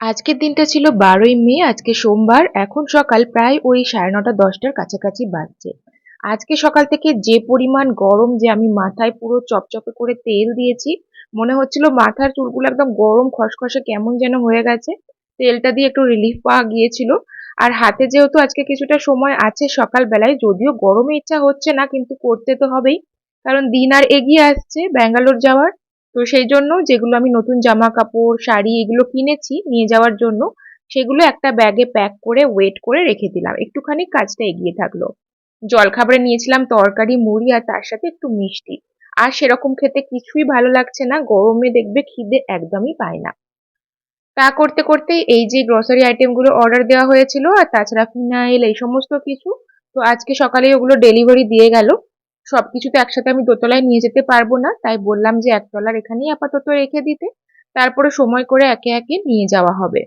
আজকের দিনটা ছিল বারোই মে, আজকে সোমবার, এখন সকাল প্রায় ওই সাড়ে নটা, দশটার কাছাকাছি বাজছে। আজকে সকাল থেকে যে পরিমাণ গরম যে আমি মাথায় পুরো চপচপে করে তেল দিয়েছি, মনে হচ্ছিল মাথার চুলগুলো একদম গরম খসখসে কেমন যেন হয়ে গেছে, তেলটা দিয়ে একটু রিলিফ পাওয়া গিয়েছিল। আর হাতে যেহেতু আজকে কিছুটা সময় আছে সকালবেলায়, যদিও গরমে ইচ্ছা হচ্ছে না, কিন্তু করতে তো হবেই। কারণ দিন আর এগিয়ে আসছে, ব্যাঙ্গালোর যাওয়ার। তো সেই জন্য যেগুলো আমি নতুন জামা কাপড় শাড়ি এগুলো কিনেছি নিয়ে যাওয়ার জন্য, সেগুলো একটা ব্যাগে প্যাক করে, ওয়েট করে রেখে দিলাম। একটুখানি কাজটা এগিয়ে থাকল। জলখাবারে নিয়েছিলাম তরকারি, মুড়ি আর তার সাথে একটু মিষ্টি। আর সেরকম খেতে কিছুই ভালো লাগছে না, গরমে দেখবে খিদে একদমই পায় না। তা করতে করতে এই যে গ্রসারি আইটেমগুলো অর্ডার দেওয়া হয়েছিল আর তাছাড়া ফিনাইল এই সমস্ত কিছু, তো আজকে সকালে ওগুলো ডেলিভারি দিয়ে গেল। সবকিছু তো একসাথে আমি দোতলায় নিয়ে যেতে পারব না। তাই বললাম যে একতলার এখানেই আপাতত রেখে দিতে। তারপরে সময় করে একে একে নিয়ে যাওয়া হবে।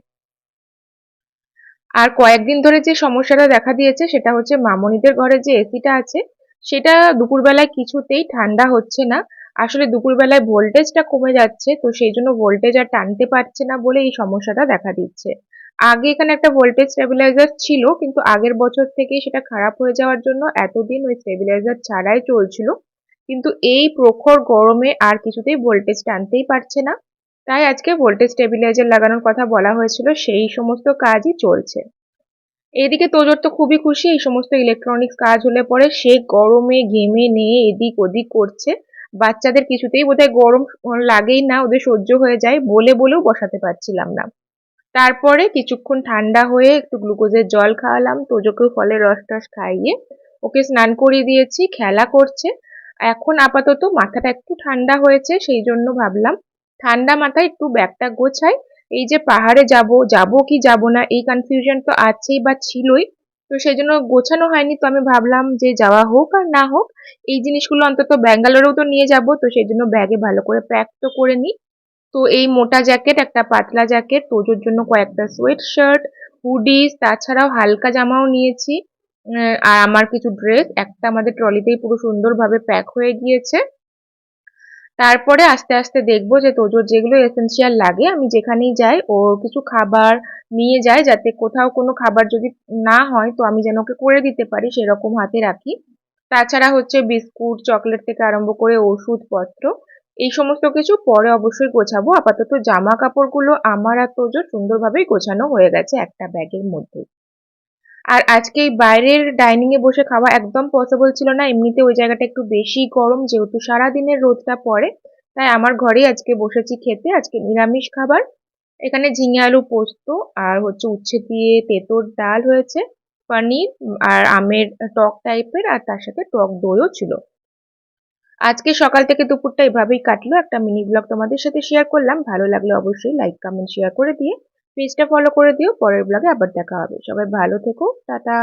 আর কয়েকদিন ধরে যে সমস্যাটা দেখা দিয়েছে সেটা হচ্ছে মামনিদের ঘরে যে এসিটা আছে, সেটা দুপুরবেলায় কিছুতেই ঠান্ডা হচ্ছে না। আসলে দুপুরবেলায় ভোল্টেজটা কমে যাচ্ছে, তো সেই জন্য ভোল্টেজ আর টানতে পারছে না বলে এই সমস্যাটা দেখা দিচ্ছে। আগে এখানে একটা ভোল্টেজ স্টেবিলাইজার ছিল, কিন্তু আগের বছর থেকে সেটা খারাপ হয়ে যাওয়ার জন্য এতদিন ওই স্টেবিলাইজার ছাড়াই চলছিল। কিন্তু এই প্রখর গরমে আর কিছুতেই ভোল্টেজ টানতেই পারছে না। তাই আজকে ভোল্টেজ স্টেবিলাইজার লাগানোর কথা বলা হয়েছিল, সেই সমস্ত কাজই চলছে। এদিকে তোজোর তো খুবই খুশি, এই সমস্ত ইলেকট্রনিক্স কাজ হলে পরে সে গরমে ঘেমে নিয়ে এদিক ওদিক করছে। বাচ্চাদের কিছুতেই বোধহয় গরম লাগেই না, ওদের সহ্য হয়ে যায় বলে বলেও বসাতে পারছিলাম না। তারপরে কিছুক্ষণ ঠান্ডা হয়ে একটু গ্লুকোজের জল খাওয়ালাম তোজোকেও ফলের রস টস খাইয়ে ওকে স্নান করিয়ে দিয়েছি, খেলা করছে। এখন আপাতত মাথাটা একটু ঠান্ডা হয়েছে, সেই জন্য ভাবলাম ঠান্ডা মাথায় একটু ব্যাগটা গোছাই। এই যে পাহাড়ে যাব যাব কি যাব না, এই কনফিউশন তো আছেই বা ছিলই, তো সেই জন্য গোছানো হয়নি। তো আমি ভাবলাম যে যাওয়া হোক আর না হোক, এই জিনিসগুলো অন্তত ব্যাঙ্গালোরেও তো নিয়ে যাব, তো সেই জন্য ব্যাগে ভালো করে প্যাক তো করে নিই। তো এই মোটা জ্যাকেট একটা পাতলা জ্যাকেট তোজোর জন্য কয়েকটা সোয়েট শার্ট হুডিস তাছাড়াও হালকা জামাও নিয়েছি আর আমার কিছু ড্রেস একটা আমাদের ট্রলিতেই পুরো সুন্দরভাবে প্যাক হয়ে গিয়েছে। তারপরে আস্তে আস্তে দেখব যে তোজোর যেগুলো এসেন্সিয়াল লাগে, আমি যেখানেই যাই ওর কিছু খাবার নিয়ে যাই যাতে কোথাও কোনো খাবার যদি না হয়, তো আমি যেন ওকে করে দিতে পারি, সেরকম হাতে রাখি। তাছাড়া হচ্ছে বিস্কুট, চকলেট থেকে আরম্ভ করে ওষুধপত্র এই সমস্ত কিছু পরে অবশ্যই গোছাবো। আপাতত জামা কাপড়গুলো আমার আর তোজোর সুন্দরভাবেই গোছানো হয়ে গেছে একটা ব্যাগের মধ্যে আর আজকে বাইরের ডাইনিং এ বসে খাওয়া একদম পসিবল ছিল না। এমনিতে ওই জায়গাটা একটু বেশি গরম, যেহেতু সারাদিনের রোদটা পড়ে। তাই আমার ঘরেই আজকে বসেছি খেতে। আজকে নিরামিষ খাবার। এখানে ঝিঙে আলু পোস্ত আর হচ্ছে উচ্ছে দিয়ে তেঁতোর ডাল হয়েছে, পনির আর আমের টক টাইপের আর তার সাথে টক দইও ছিল। আজকে সকাল থেকে দুপুরটা এভাবেই কাটলো। একটা মিনি ব্লগ তোমাদের সাথে শেয়ার করলাম। ভালো লাগলে অবশ্যই লাইক কমেন্ট শেয়ার করে দিয়ে পেজটা ফলো করে দিও। পরের ব্লগে আবার দেখা হবে। সবাই ভালো থেকো। টাটা।